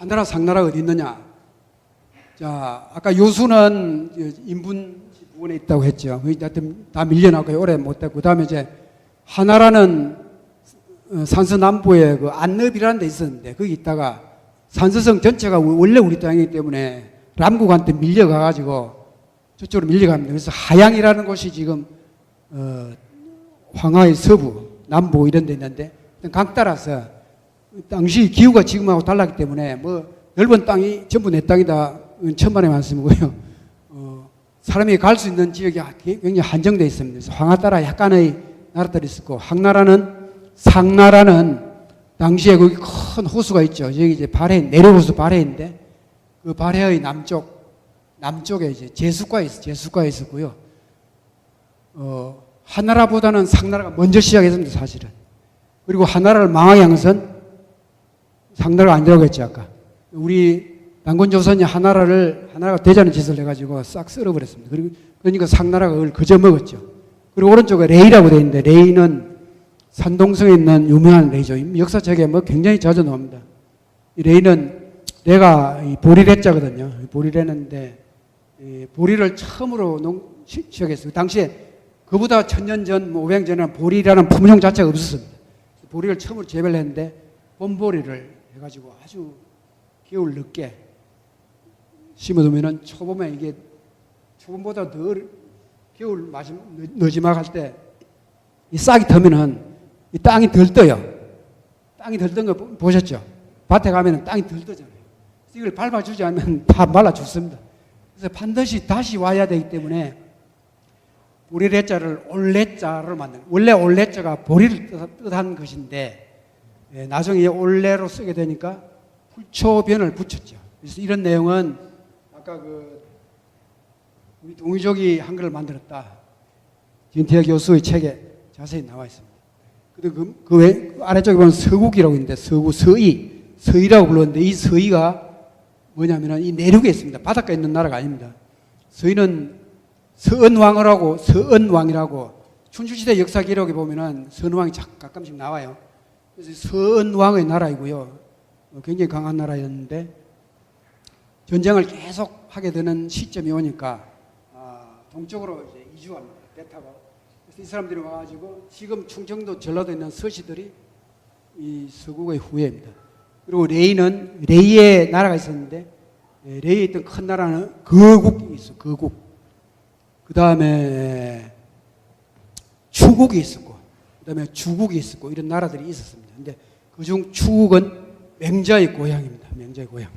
하나라 상나라 어디 있느냐? 자, 아까 요수는 인분 부분에 있다고 했죠. 그다 밀려나고 오래 못했고 그 다음에 이제 하나라는 어, 산서 남부에 그 안읍이라는 데 있었는데 거기 있다가 산서성 전체가 원래 우리 땅이기 때문에 람국한테 밀려가 가지고 저쪽으로 밀려갑니다. 그래서 하양이라는 곳이 지금 어, 황하의 서부, 남부 이런 데 있는데 강 따라서 당시 기후가 지금하고 달랐기 때문에 뭐 넓은 땅이 전부 내 땅이다 천만의 말씀이고요. 어, 사람이 갈 수 있는 지역이 굉장히 한정되어 있습니다. 그래서 황하 따라 약간의 나라들이 있었고 항나라는 상나라는 당시에 거기 큰 호수가 있죠. 여기 이제 발해 내려호수 발해인데 그 발해의 남쪽 남쪽에 이제 제수가 있어 제수가 있었고요. 어, 하나라보다는 상나라가 먼저 시작했습니다, 사실은. 그리고 하나라를 망하게 한 것은 상나라가 아니라고 했지, 아까. 우리 당군조선이 하나라를, 하나라가 대자는 짓을 해가지고 싹 쓸어버렸습니다. 그리고, 그러니까 상나라가 그걸 그저 먹었죠. 그리고 오른쪽에 레이라고 되어 있는데, 레이는 산동성에 있는 유명한 레이죠. 역사책에 뭐 굉장히 자주 나옵니다. 이 레이는 내가 이 보리레자거든요. 보리레는데, 이 보리를 처음으로 농, 시- 시작했어요. 당시에 그보다 천년 전, 뭐 500년 전에는 보리라는 품종 자체가 없었습니다. 보리를 처음으로 재배를 했는데 봄보리를 해가지고 아주 겨울 늦게 심어두면은 초봄에 이게 초봄보다 더 겨울 마지막 늦- 늦지막 할 때 이 싹이 터면은 이 땅이 덜 떠요. 땅이 덜 뜬 거 보셨죠? 밭에 가면은 땅이 덜. 그래서 이걸 밟아주지 않으면 다 말라 죽습니다. 그래서 반드시 다시 와야 되기 때문에 보리레자를 올레자로 만든 원래 올레자가 보리를 뜻- 뜻한 것인데 예, 나중에 올레로 쓰게 되니까 불초변을 붙였죠. 그래서 이런 내용은 아까 그 우리 동의족이 한글을 만들었다. 김태혁 교수의 책에 자세히 나와 있습니다. 그리고 그, 그 외, 그 아래쪽에 보면 서국이라고 있는데 서구 서이 서이라고 불렀는데 이 서이가 뭐냐면은 이 내륙에 있습니다. 바닷가에 있는 나라가 아닙니다. 서이는 서은왕이라고 서은왕이라고 춘추시대 역사 기록에 보면은 서은왕이 자- 가끔씩 나와요. 서은왕의 나라이고요. 어, 굉장히 강한 나라였는데 전쟁을 계속 하게 되는 시점이 오니까 아, 동쪽으로 이제 이주합니다. 배 타고. 그래서 이 사람들이 와가지고 지금 충청도 전라도에 있는 서시들이 이 서국의 후예입니다. 그리고 레이는 레이의 나라가 있었는데 예, 레이에 있던 큰 나라는 거국이 있어. 거국. 그 다음에 추국이 있었고, 그 다음에 주국이 있었고, 이런 나라들이 있었습니다. 근데 그중 추국은 맹자의 고향입니다. 맹자의 고향.